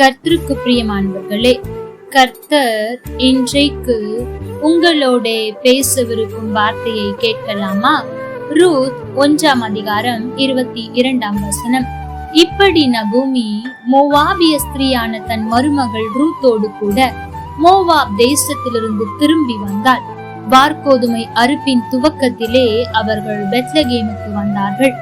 கர்த்தருக்கு பிரியமானவர்களே கர்த்தர் இன்றைக்கு உங்களோட பேசவிருக்கும் வார்த்தையை கேட்கலாமா? ரூத் ஒன்றாம் அதிகாரம் இருபத்தி இரண்டாம் வசனம். இப்படி நகூமி மோவாபிய ஸ்திரீயான தன் மருமகள் ரூத்தோடு கூட மோவாப் தேசத்திலிருந்து திரும்பி வந்தாள். வார்கோதுமை அறுப்பின் துவக்கத்திலே அவர்கள் பெத்லகேமுக்கு வந்தார்கள்.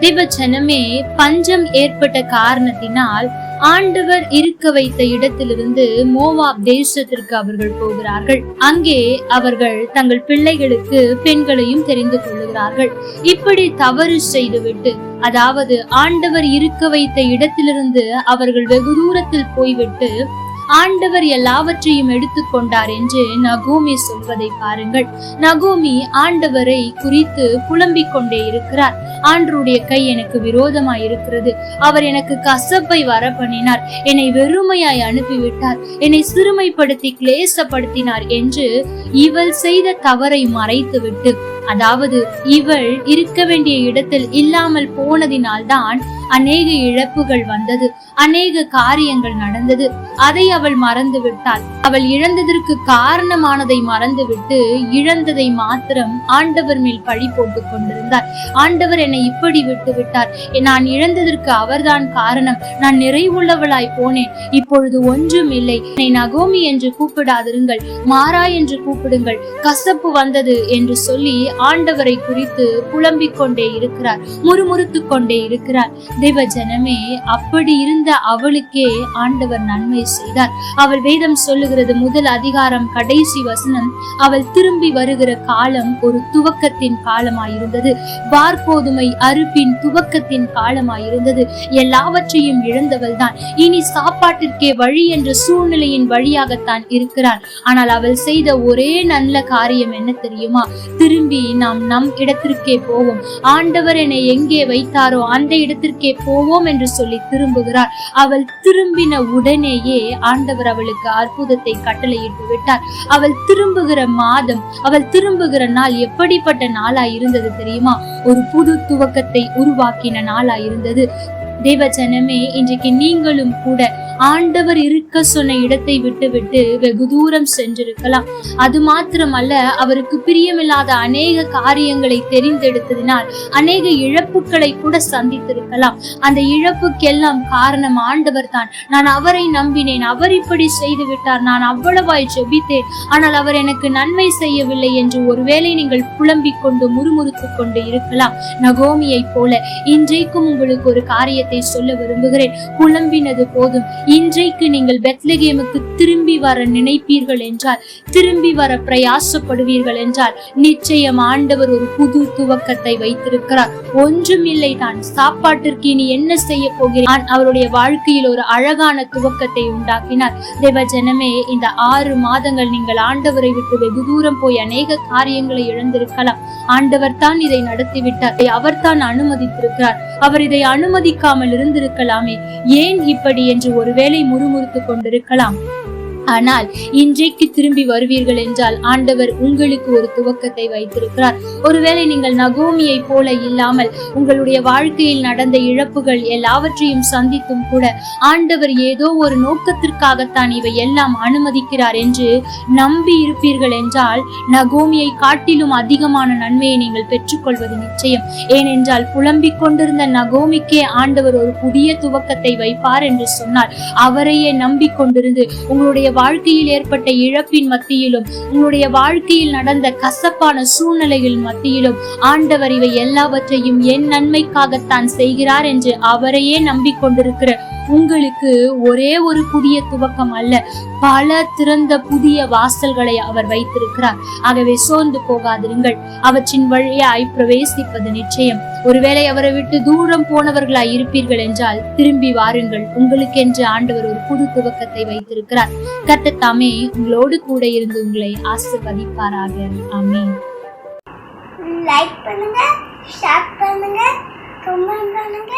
திவச்சனமே பஞ்சம் ஏற்பட்ட காரணத்தினால் ஆண்டவர் இருக்க வைத்த இடத்திலிருந்து மோவாப் தேசத்திற்கு அவர்கள் போகிறார்கள். அங்கே அவர்கள் தங்கள் பிள்ளைகளுக்கு பெண்களையும் தெரிந்து கொள்ளுகிறார்கள். இப்படி தவறு செய்துவிட்டு அதாவது ஆண்டவர் இருக்க வைத்த இடத்திலிருந்து அவர்கள் வெகு தூரத்தில் போய்விட்டு ஆண்டவர் எல்லாவற்றையும் எடுத்துக்கொண்டார் என்று நகோமி சொல்வதை பாருங்கள். நகோமி ஆண்டவரை குறித்து புலம்பிக் கொண்டே இருக்கிறார். ஆண்டருடைய கை எனக்கு விரோதமாய் இருக்கிறது. அவர் எனக்கு கசப்பை வர பண்ணினார் என்னை வெறுமையாய் அனுப்பிவிட்டார். என்னை சிறுமைப்படுத்தி கிளேசப்படுத்தினார் என்று இவள் செய்த தவறை மறைத்துவிட்டு அதாவது இவள் இருக்க வேண்டிய இடத்தில் இல்லாமல் போனதினால்தான் அநேக இழப்புகள் வந்தது அநேக காரியங்கள் நடந்தது. அதை அவள் மறந்து விட்டாள் அவள் இழந்ததற்கு காரணமானதை மறந்துவிட்டு இழந்ததை மாத்திரம் ஆண்டவர் மேல் பழி போட்டுக் கொண்டிருந்தார். ஆண்டவர் என்னை இப்படி விட்டு விட்டார் நான் இழந்ததற்கு அவர்தான் காரணம். நான் நிறைவுள்ளவளாய் போனேன். இப்பொழுது ஒன்றும் இல்லை. என்னை நகோமி என்று கூப்பிடாதிருங்கள். மாறா என்று கூப்பிடுங்கள். கசப்பு வந்தது என்று சொல்லி ஆண்டவரை குறித்து புலம்பிக் கொண்டே இருக்கிறார். முறுமுறுத்து கொண்டே இருக்கிறார். தேவ ஜனமே அப்படி இருந்த அவளுக்கே ஆண்டவர் நன்மை செய்தார். அவள் வேதம் சொல்லுகிறது முதல் அதிகாரம் கடைசி வசனம் அவள் திரும்பி வருகிற காலம் ஒரு துவக்கத்தின் காலமாயிருந்தது. வார்கோதுமை அறுப்பின் துவக்கத்தின் காலமாயிருந்தது. எல்லாவற்றையும் இழந்தவள் தான் இனி சாப்பாட்டிற்கே வழி என்ற சூழ்நிலையின் வழியாகத்தான் இருக்கிறார் ஆனால் அவள் செய்த ஒரே நல்ல காரியம் என்ன தெரியுமா? திரும்பி நாம் நம் இடத்திற்கே போவோம். ஆண்டவர் என்னை எங்கே வைத்தாரோ அந்த இடத்திற்கே போவோம் என்று சொல்லி திரும்புகிறார். அவள் திரும்பின உடனேயே ஆண்டவர் அவளுக்கு அற்புதத்தை கட்டளையிட்டு விட்டார். அவள் திரும்புகிற மாதம் அவள் திரும்புகிற நாள் எப்படிப்பட்ட நாளா இருந்தது தெரியுமா? ஒரு புது துவக்கத்தை உருவாக்கின நாளா இருந்தது. தேவஜனமே இன்றைக்கு நீங்களும் கூட ஆண்டவர் இருக்க சொன்ன இடத்தை விட்டுவிட்டு வெகு தூரம் சென்றிருக்கலாம். அது மாத்திரமல்ல அவருக்கு பிரியமில்லாத அநேக காரியங்களை தெரிந்தெடுத்ததினால் அநேக இழப்புகளை கூட சந்தித்திருக்கலாம். அந்த இழப்புக்கெல்லாம் காரணம் ஆண்டவர் தான். நான் அவரை நம்பினேன் அவர் இப்படி செய்து விட்டார் நான் அவ்வளவாய் ஜெபித்தேன். ஆனால் அவர் எனக்கு நன்மை செய்யவில்லை என்று ஒருவேளை நீங்கள் புலம்பிக் கொண்டு முறுமுறுத்துக் கொண்டு இருக்கலாம். நகோமியை போல இன்றைக்கும் உங்களுக்கு ஒரு காரியத்தை காரியத்தை சொல்ல விரும்புகிறேன். புலம்பினது போதும். இன்றைக்கு நீங்கள் பெத்லகேமுக்கு திரும்பி வர நினைப்பீர்கள் என்றால் திரும்பி வர பிரயாசப்படுவீர்கள் என்றால் நிச்சயம் ஆண்டவர் ஒரு புது துவக்கத்தை வைத்திருக்கிறார். ஒன்றும் இல்லை தான். சாப்பாட்டிற்கு இனி என்ன செய்ய போகிறேன்? அவருடைய வாழ்க்கையில் ஒரு அழகான துவக்கத்தை உண்டாக்கினார் தேவ ஜனமே இந்த ஆறு மாதங்கள் நீங்கள் ஆண்டவரை விட்டு வெகு தூரம் போய் அநேக காரியங்களை இழந்திருக்கலாம். ஆண்டவர் தான் இதை நடத்திவிட்டார். அவர் தான் அனுமதித்திருக்கிறார். அவர் இதை அனுமதிக்காமல் இருந்திருக்கலாமே? ஏன் இப்படி என்று ஒருவேளை முறுமுறுத்துக் கொண்டிருக்கலாம். ஆனால் இன்றைக்கு திரும்பி வருவீர்கள் என்றால் ஆண்டவர் உங்களுக்கு ஒரு துவக்கத்தை வைத்திருக்கிறார். ஒருவேளை நீங்கள் நகோமியை போல இல்லாமல் உங்களுடைய வாழ்க்கையில் நடந்த இழப்புகள் எல்லாவற்றையும் சந்தித்தும் கூட ஆண்டவர் ஏதோ ஒரு நோக்கத்திற்காகத்தான் இவை எல்லாம் அனுமதிக்கிறார் என்று நம்பி இருப்பீர்கள் என்றால் நகோமியை காட்டிலும் அதிகமான நன்மையை நீங்கள் பெற்றுக்கொள்வது நிச்சயம். ஏனென்றால் புலம்பிக் கொண்டிருந்த நகோமிக்கே ஆண்டவர் ஒரு புதிய துவக்கத்தை வைப்பார் என்று சொன்னார். அவரையே நம்பிக்கொண்டிருந்து உங்களுடைய வாழ்க்கையில் ஏற்பட்ட இழப்பின் மத்தியிலும் உங்களுடைய வாழ்க்கையில் நடந்த கசப்பான சூழ்நிலைகள் மத்தியிலும் ஆண்டவர் இவை எல்லாவற்றையும் என் நன்மைக்காகத்தான் செய்கிறார் என்று அவரையே நம்பிக்கொண்டிருக்கிற உங்களுக்கு ஒரே ஒரு புதிய துவக்கம் அல்ல பல திறந்த புதிய வாசல்களை அவர் வைத்திருக்கிறார். ஆகவே சோர்ந்து போகாதிருங்கள். அவற்றின் வழியாய் பிரவேசிப்பது நிச்சயம். ஒருவேளை அவரை விட்டு தூரம் போனவர்களாய் இருப்பீர்கள் என்றால் திரும்பி வாருங்கள். உங்களுக்கென்று ஆண்டவர் ஒரு புது துவக்கத்தை வைத்திருக்கிறார். கத்தத்தாமே உங்களோடு கூட இருந்து உங்களை ஆசிர்வதிப்பாராக. ஆமே லைக் பண்ணுங்க ஷேர் பண்ணுங்க கமெண்ட் பண்ணுங்க.